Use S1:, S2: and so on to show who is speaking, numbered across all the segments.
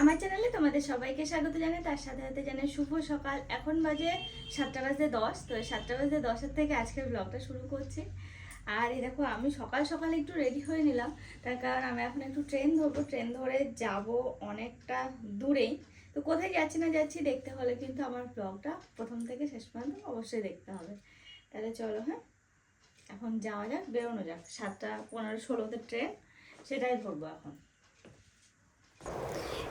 S1: আমার চ্যানেলে তোমাদের সবাইকে স্বাগত জানাই। তার সাথে সাথে জানাই, শুভ সকাল। এখন বাজে সাতটা বাজে দশ। তো সাতটা বাজে দশের থেকে আজকের ব্লগটা শুরু করছি। আর এই দেখো, আমি সকাল সকাল একটু রেডি হয়ে নিলাম। তার কারণ আমি এখন একটু ট্রেন ধরবো। ট্রেন ধরে যাব অনেকটা দূরেই। তো কোথায় যাচ্ছি না যাচ্ছি দেখতে হলে কিন্তু আমার ব্লগটা প্রথম থেকে শেষ পর্যন্ত অবশ্যই দেখতে হবে। তাহলে চলো হ্যাঁ? এখন যাওয়া যাক, বেরোনো যাক। সাতটা পনেরো ষোলোতে ট্রেন সেটাই ধরবো এখন।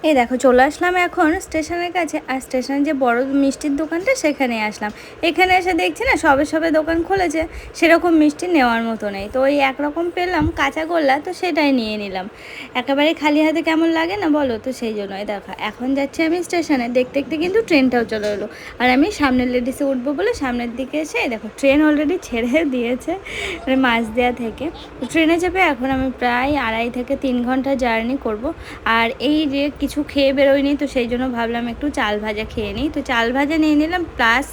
S1: এই দেখো, চলে আসলাম এখন স্টেশনের কাছে। আর স্টেশনের যে বড় মিষ্টির দোকানটা, সেখানে আসলাম। এখানে এসে দেখছি না, সবে সবে দোকান খুলেছে। সেরকম মিষ্টি নেওয়ার মতো নেই। তো ওই একরকম পেলাম, কাঁচা গোল্লা, তো সেটাই নিয়ে নিলাম। একেবারে খালি হাতে কেমন লাগে না বলো? তো সেই জন্যই দেখো, এখন যাচ্ছি আমি স্টেশনে। দেখতে দেখতে কিন্তু ট্রেনটাও চলে এলো। আর আমি সামনের লেডিসে উঠবো বলে সামনের দিকে এসে দেখো, ট্রেন অলরেডি ছেড়ে দিয়েছে মানে মাঝ দেওয়া থেকে। ট্রেনে চেপে এখন আমি প্রায় আড়াই থেকে তিন ঘণ্টা জার্নি করব। আর এই যে কিছু খেয়ে বেরোয়নি, তো সেই জন্য ভাবলাম একটু চাল ভাজা খেয়ে নিই। তো চাল ভাজা নিয়ে নিলাম প্লাস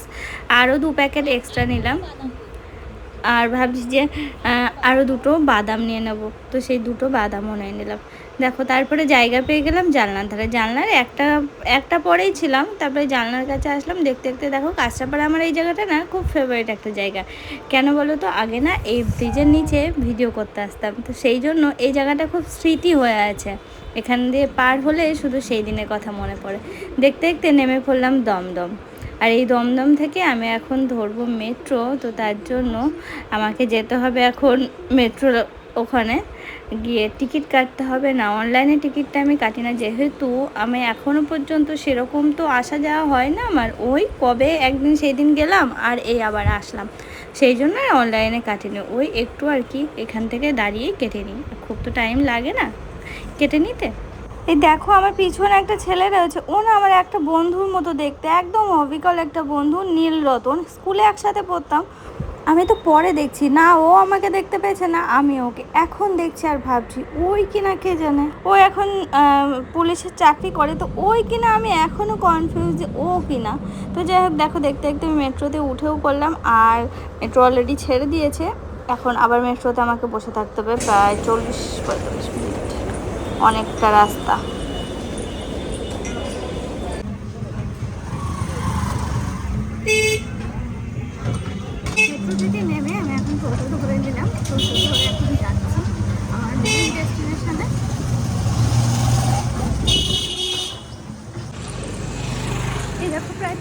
S1: আরও দু প্যাকেট এক্সট্রা নিলাম। আর ভাবছি যে আরও দুটো বাদাম নিয়ে নেব। তো সেই দুটো বাদামও নিয়ে নিলাম। দেখো, তারপরে জায়গা পেয়ে গেলাম জানলার ধারে। জানলার একটা একটা পরেই ছিলাম, তারপরে জানলার কাছে আসলাম। দেখতে দেখতে দেখো, কাঁচরাপাড়া আমার এই জায়গাটা না খুব ফেভারিট একটা জায়গা। কেন বলো তো? আগে না এই ব্রিজের নিচে ভিডিও করতে আসতাম। তো সেই জন্য এই জায়গাটা খুব স্মৃতি হয়ে আছে। এখান দিয়ে পার হলে শুধু সেই দিনের কথা মনে পড়ে। দেখতে দেখতে নেমে পড়লাম দমদম। আর এই দমদম থেকে আমি এখন ধরবো মেট্রো, তো তার জন্য আমাকে যেতে হবে এখন মেট্রো ওখানে। গিয়ে টিকিট কাটতে হবে। না, অনলাইনে টিকিটটা আমি কাটি না। যেহেতু আমি এখনও পর্যন্ত সেরকম তো আসা যাওয়া হয় না আমার। ওই কবে একদিন সেই দিন গেলাম আর এই আবার আসলাম। সেই জন্য অনলাইনে কাটিনি। ওই একটু আর কি এখান থেকে দাঁড়িয়েই কেটে নিই। খুব তো টাইম লাগে না। কেটে নিতে? এই দেখো আমার পিছনে একটা ছেলে রয়েছে। ও না আমার একটা বন্ধুর মতো দেখতে। একদম অবিকল একটা বন্ধু, নীল রতন। স্কুলে একসাথে পড়তাম। আমি তো পরে দেখছি। না, ও আমাকে দেখতে পেয়েছে না আমি ওকে। এখন দেখছি আর ভাবছি, ওই কিনা কে জানে? ও এখন পুলিশের চাকরি করে। তো ওই কিনা আমি এখনও কনফিউজ যে ও কিনা। তো যাই হোক, দেখো, দেখতে দেখতে আমি মেট্রোতে উঠেও করলাম আর মেট্রো অলরেডি ছেড়ে দিয়েছে। এখন আবার মেট্রোতে আমাকে বসে থাকতে হবে। প্রায় চল্লিশ পঁয়তাল্লিশ মিনিট। অনেকটা রাস্তা।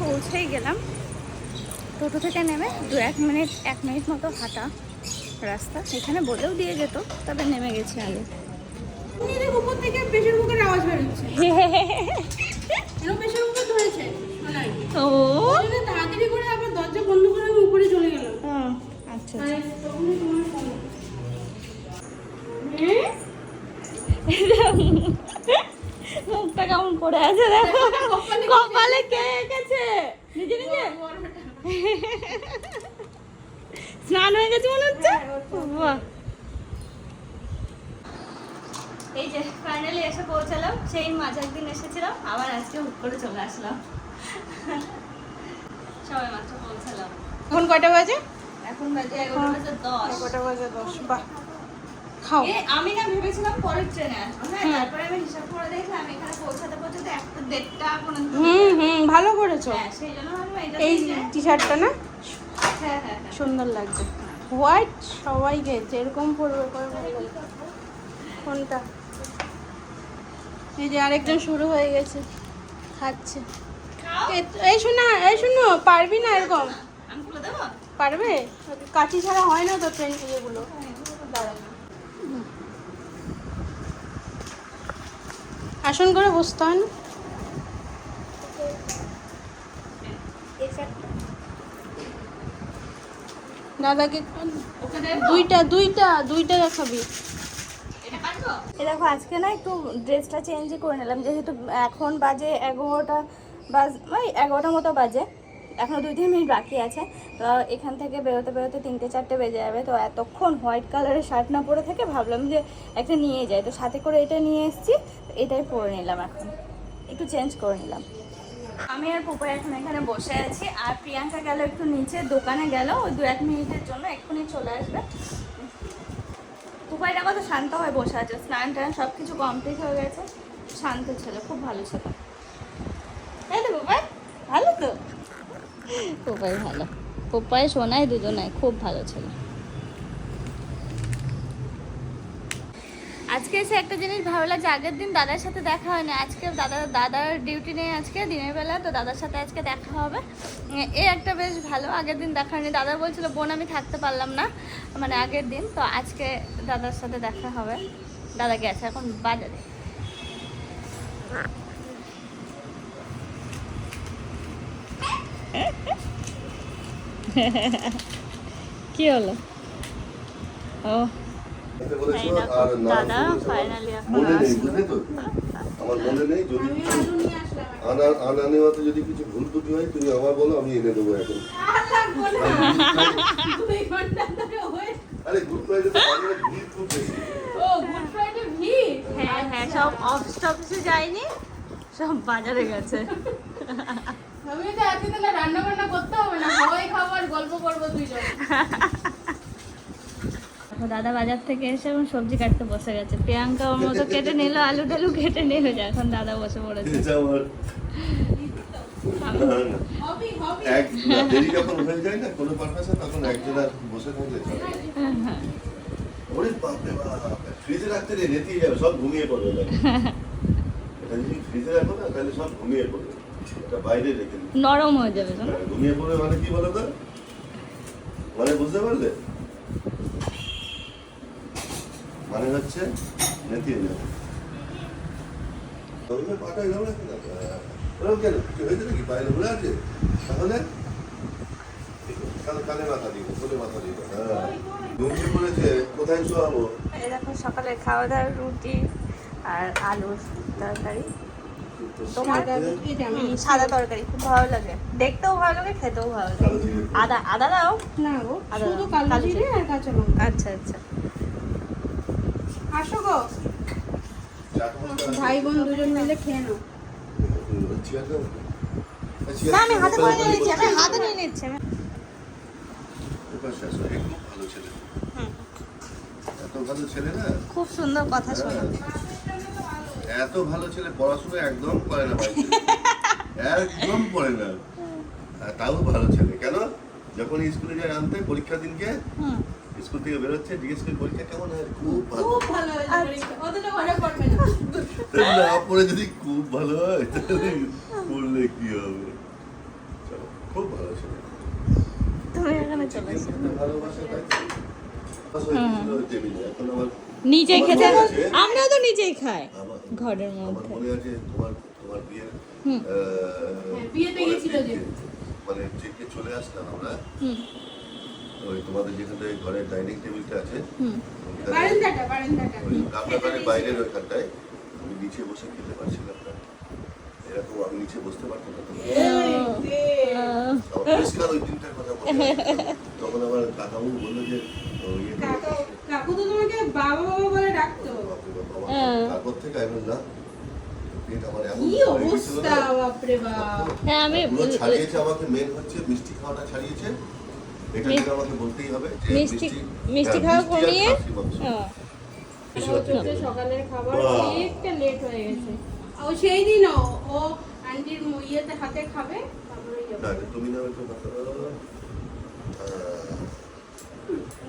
S1: পৌঁছেই গেলাম। টোটো থেকে নেমে দু এক মিনিট এক মিনিট মতো হাঁটা রাস্তা। এখানে বলেও দিয়ে যেত, তবে নেমে গেছি আগে।
S2: উপর থেকে প্রেশার কুকার আওয়াজ বেরোচ্ছে। এরকম প্রেশার কুকার ধরেছে
S1: ও।
S2: তাড়াতাড়ি করে আবার দরজা বন্ধ করে আমি উপরে চলে গেলাম।
S1: আচ্ছা। মুখটা কেমন করে আছে দেখো। কপালে কে এঁকেছে নিজে নিজে? স্নান হয়ে গেছে মনে হচ্ছে। বাহ এই যে ফাইনালি এসে পৌঁছালাম সেই মাঝ একদিন এসেছিলাম আবার আজকে হুট করে চলে আসলাম। সবাই মাত্র পৌঁছালাম।
S2: এখন কয়টা বাজে?
S1: এখন বাজে এগারোটা বাজে দশ।
S2: কয়টা বাজে দশ বাহ। খাও।
S1: আমি না ভেবেছিলাম পরের ট্রেনে আসব। হ্যাঁ। তারপরে আমি হিসাব করে দেখলাম এখানে পৌঁছাতে পৌঁছাতে একটা দেড়টা পর্যন্ত
S2: হুম হুম ভালো করেছ।
S1: হ্যাঁ সেই জন্য এটা
S2: এই টি শার্টটা না?
S1: হ্যাঁ হ্যাঁ হ্যাঁ।
S2: সুন্দর লাগছে। হোয়াইট সবাই গেছে এরকম পরবে। ভালো লাগবে কোনটা? এই যে আরেকজন শুরু হয়ে গেছে। খাচ্ছে। এই শোনা এই শোনো পারবি না এরকম। পারবে? কাঠি ছাড়া হয় না তো ট্রেন দাঁড়া আসন করে বসতে হয় না? দাদাকে দুইটা দুইটা দুইটা দেখাবি।
S1: এ দেখো, আজকে না একটু ড্রেসটা চেঞ্জই করে নিলাম। যেহেতু এখন বাজে এগারোটা বাজ ওই এগারোটা মতো বাজে। এখনও দুই তিন মিনিট বাকি আছে। তো এখান থেকে বেরোতে বেরোতে তিনটে চারটে বেজে যাবে। তো এতক্ষণ হোয়াইট কালারের শার্ট না পরে থেকে ভাবলাম যে একটা নিয়ে যাই। তো সাথে করে এটা নিয়ে এসেছি। এটাই পরে নিলাম এখন। একটু চেঞ্জ করে নিলাম। আমি আর পুপা এখন এখানে বসে আছি। আর প্রিয়াঙ্কা গেল একটু নিচে। দোকানে গেল। ওই দু এক মিনিটের জন্য এক্ষুনি চলে আসবে। উপায়টা কত শান্ত হয়ে বসে আছে। স্নান টান সব কিছু কমপ্লিট হয়ে গেছে। শান্ত ছেলে, খুব ভালো ছিল। তাই তো পোপাই ভালো তো? পায়ে ভালো। সোনাই দুজনাই খুব ভালো ছেলে। আজকে এসে একটা জিনিস ভালো লাগছে, আগের দিন দাদার সাথে দেখা হয়নি, আজকে দাদা, দাদার ডিউটি নেই আজকে, দিনের বেলা, তো দাদার সাথে আজকে দেখা হবে। এ- একটা বেশ ভালো, আগের দিন দেখা হয়নি। দাদা বলছিল, বোন, আমি থাকতে পারলাম না। মানে আগের দিন, তো আজকে দাদার সাথে দেখা হবে। দাদা গেছে, এখন বাজারে। কি হলো? ও। দাদা
S3: বলেছ,
S1: এখন আসলো।
S3: আমার মনে নেই যদি আনা আনা নেওয়াতে যদি কিছু ভুল ত্রুটি হয় তুমি আমার বলো আমি এনে দেবো এখন।
S2: আর
S3: গুড ফ্রাইডে তো বাজারে ভিড় খুব বেশি।
S2: ও গুড ফ্রাইডে ভিড়?
S1: হ্যাঁ হ্যাঁ সব অফিস টফিসে যায়নি সব বাজারে গেছে।
S2: আমি তো আজকে তাহলে রান্না বান্না করতে হবে না হাওয়াই খাব আর গল্প করব দুইজন।
S1: দেখো দাদা বাজার থেকে এসে এবং সবজি কাটতে বসে গেছে। প্রিয়াঙ্কা ওর মতো কেটে নিল আলু টালু কেটে যায় এখন দাদা বসে পড়েছে।
S3: হয়ে
S1: নরম হয়ে যাবে জানো
S3: ঘুমিয়ে পড়বে মানে কি বলো তো মানে বুঝতে পারলে? মানে হচ্ছে নেতিয়ে যাবে তাহলে কানে মাথা দিব কোলে মাথা দিব। হ্যাঁ। ঘুমিয়ে পড়েছে কোথায় শোয়াবো?
S1: এই সকালে খাওয়া দাওয়া রুটি আর আলুর তরকারি। তোমার সাদা তরকারি। খুব ভালো লাগে। দেখতেও ভালো লাগে খেতেও ভালো লাগে। আদা আদা দাও।
S2: না গো
S1: আদা
S2: শুধু
S1: কালো
S2: কালো জিরে
S1: জিরে।
S2: আর কাঁচা লঙ্কা।
S1: আচ্ছা আচ্ছা।
S2: আসো গো। ভাই বোন দুজন মিলে খেয়ে নাও।
S1: আমি হাতে করে নিয়ে নিচ্ছি আমি হাতে নিয়ে নিচ্ছি।
S3: এত ভালো ছেলে না?
S1: খুব সুন্দর কথা শোনো।
S3: হ্যাঁ। এত ভালো ছেলে পড়াশোনা একদম করে না একদম পড়ে না। তাও ভালো ছেলে কেন? যখন স্কুলে যায় আনতে পরীক্ষা দিনকে স্কুল থেকে বেরোচ্ছে জিজ্ঞেস করি পরীক্ষা কেমন হয়? খুব ভালো।
S2: খুব ভালো হয়েছে পরীক্ষা। অথচ ঘরে পড়বে না।
S3: না পড়ে যদি খুব ভালো হয় তাহলে পড়লে কি হবে? চলো, খুব ভালো ছেলে।
S1: তুমি এখানে চলে এসো।
S3: ভালোবাসা। এখন
S1: খেতে
S3: মনে
S1: আমরাও তো নিজেই খাই ঘরের মধ্যে।
S3: মনে আছে তোমার তোমার বিয়ের
S2: হ্যাঁ, বিয়েতে
S3: পরের
S2: যে।
S3: মানে চলে আসলাম আমরা।
S1: হুম।
S3: ওই তোমাদের ঘরের ডাইনিং টেবিলটা আছে বাইরের ওইখানটায় আমি নিচে বসে খেতে পারছিলাম না। এরকম আমি নিচে বসতে পারতাম না তখন।
S1: আহ,
S3: আমার পরিষ্কার ওই দিনটার কথা তখন আমার কাকাবু বলল যে ও ইয়ে করে-
S2: কাকু কাকু তো তোমাকে বাবা বাবা বলে ডাকতো।
S3: বাপরে বাপ, আমার
S1: হ্যাঁ।
S3: তারপর থেকে আমি না? হয়ে
S1: হ্যাঁ আমি
S3: ছাড়িয়েছে আমাকে মেন হচ্ছে মিষ্টি খাওয়াটা ছাড়িয়েছে। এটা কিন্তু আমাকে বলতেই হবে
S1: মিষ্টি মিষ্টি
S3: হ্যাঁ,
S1: খাওয়া কমিয়ে। হ্যাঁ।
S3: করে।
S2: সকালের খাবার অনেকটা লেট হয়ে গেছে ও সেই ও আন্টির ইয়েতে হাতে খাবে তারপরে
S3: না,
S2: যাবে
S3: না, তুমি না একটু কথা বলো।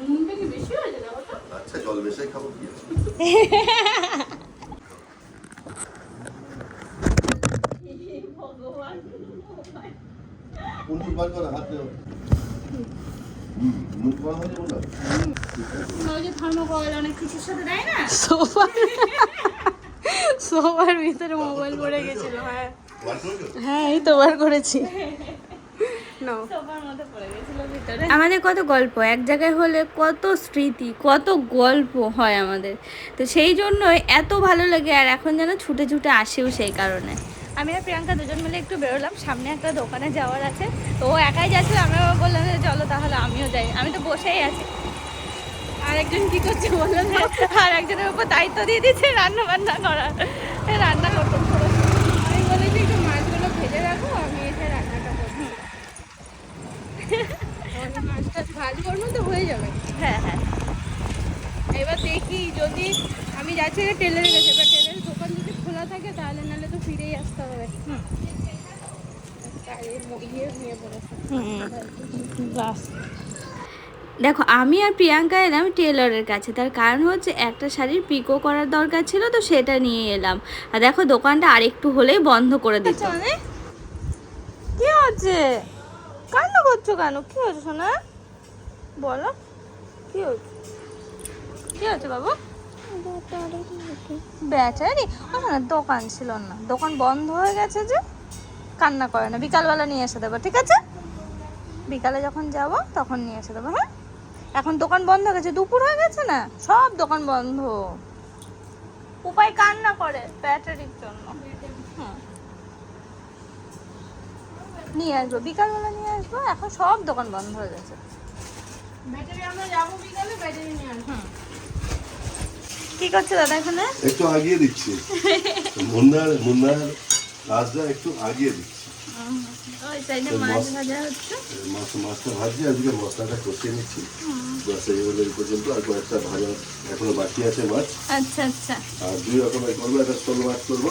S2: নুনটা কি বেশি হয়েছে না ওটা
S3: আচ্ছা জল বেশাই খাব কি আছে কুন্ডুর বার করো, হাত দেও।
S1: সোফার সোফার ভিতরে মোবাইল পড়ে গেছিল হ্যাঁ। হ্যাঁ এই তো বার করেছি। আমাদের কত গল্প এক জায়গায় হলে কত স্মৃতি কত গল্প হয় আমাদের। তো সেই জন্যই এত ভালো লাগে আর এখন যেন ছুটে ছুটে আসেও সেই কারণে। আমি আর প্রিয়াঙ্কা দুজন মিলে একটু বেরোলাম। সামনে একটা দোকানে যাওয়ার আছে। তো ও একাই যাচ্ছে আমিও বললাম যে চলো তাহলে আমিও যাই। আমি তো বসেই আছি। আর একজন কি করছে বললাম যে আর একজনের উপর দায়িত্ব দিয়ে দিচ্ছে রান্না বান্না করার রান্না করতে
S2: আমি বলেছি একটু মাছগুলো ভেজে রাখো আমি এসে রান্নাটা করব মাছটা ভাজি করব তো হয়ে যাবে।
S1: হ্যাঁ হ্যাঁ।
S2: এবার দেখি যদি আমি যাচ্ছি টেলারের কাছে এবার যদি খোলা থাকে তাহলে তাহলে গায়ে ইয়ে নিয়ে পড়েছে।
S1: দেখো আমি আর প্রিয়াঙ্কা এলাম টেলরের কাছে। তার কারণ হচ্ছে একটা শাড়ির পিকো করার দরকার ছিল তো সেটা নিয়ে এলাম। আর দেখো দোকানটা আরেকটু হলেই বন্ধ করে দিত। কি হচ্ছে? কান্না করছ কেন? কি হচ্ছে সোনা? বলো। কি হচ্ছে? কি হচ্ছে বাবু? ব্যাটারি ওখানে দোকান ছিল না। দোকান বন্ধ হয়ে গেছে যে কান্না করে না। বিকালবেলা নিয়ে এসে দেবো ঠিক আছে? বিকালে যখন যাব তখন নিয়ে এসে দেবো হ্যাঁ? এখন দোকান বন্ধ হয়ে গেছে দুপুর হয়ে গেছে না? সব দোকান বন্ধ। উপায় কান্না করে ব্যাটারির জন্য। নিয়ে আসব বিকালবেলা নিয়ে আসব এখন সব দোকান বন্ধ হয়ে গেছে।
S2: ব্যাটারি আমরা যাব বিকালে ব্যাটারি নিয়ে আসব।
S1: কি করছে দাদা এখানে?
S3: একটু আগিয়ে দিচ্ছি। মুন্নার মুন্নার রাজদার একটু আগিয়ে দিচ্ছি।
S1: ভাজা
S3: মাছটা আজকে মশলাটা কষিয়ে নিচ্ছি। বাস এই পর্যন্ত। আর কয়েকটা ভাজা এখনও বাকি আছে মাছ।
S1: আচ্ছা আচ্ছা।
S3: আর দুই রকমের করব একটা শোল মাছ করব।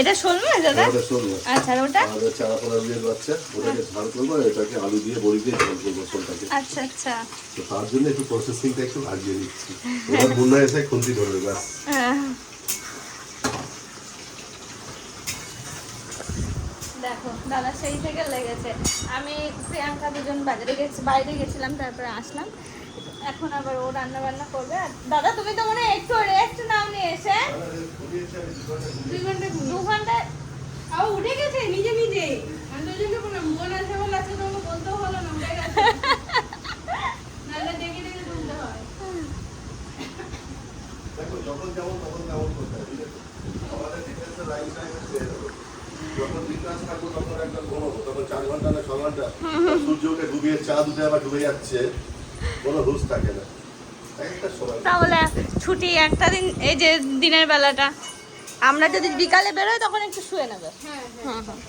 S1: এটা শোল মাছ দাদা?
S3: আমাদের শোল মাছ।
S1: আচ্ছা ওটা?
S3: আমাদের চারা পোনা বিয়ের বাচ্চা। ওটাকে ঝাল করব আর এটাকে আলু দিয়ে বড়ি দিয়ে ঝাল করব শোলটাকে।
S1: আচ্ছা আচ্ছা।
S3: তো তার জন্য একটু প্রসেসিংটা একটু আগিয়ে দিচ্ছি। এবার মুন্না এসে খুন্তি ধরবে
S1: আহ। দেখো, দাদা সেই থেকে লেগেছে। আমি প্রিয়াঙ্কা দুজন বাজারে গেছি বাইরে গেছিলাম, তারপরে আসলাম। এখন আবার ও রান্না বান্না করবে। আর দাদা, তুমি তো মনে একটু রেস্ট নাও নিয়ে এসে।
S2: দুই ঘণ্টা,
S1: দু
S2: ঘণ্টা উঠে গেছে নিজে নিজে। আমি তো জন্য বললাম, বোন আছে বলে আজকে তোমাকে বলতেও হলো না
S3: আছে? আমাদের ডিফেন্সের লাইন টাইমে ছেড়ে দেবো যখন থাকব তখন একটা ঘুমাবো তখন চার ঘণ্টা না ছ ঘণ্টা সূর্য উঠে ডুবিয়ে চাঁদ উঠে আবার ডুবে যাচ্ছে কোনো হুঁশ থাকে না
S1: তাহলে ছুটি একটা দিন এই যে দিনের বেলাটা। আমরা যদি বিকালে বেরোই তখন একটু শুয়ে নেবে।
S2: হ্যাঁ হ্যাঁ।
S1: হ্যাঁ হ্যাঁ।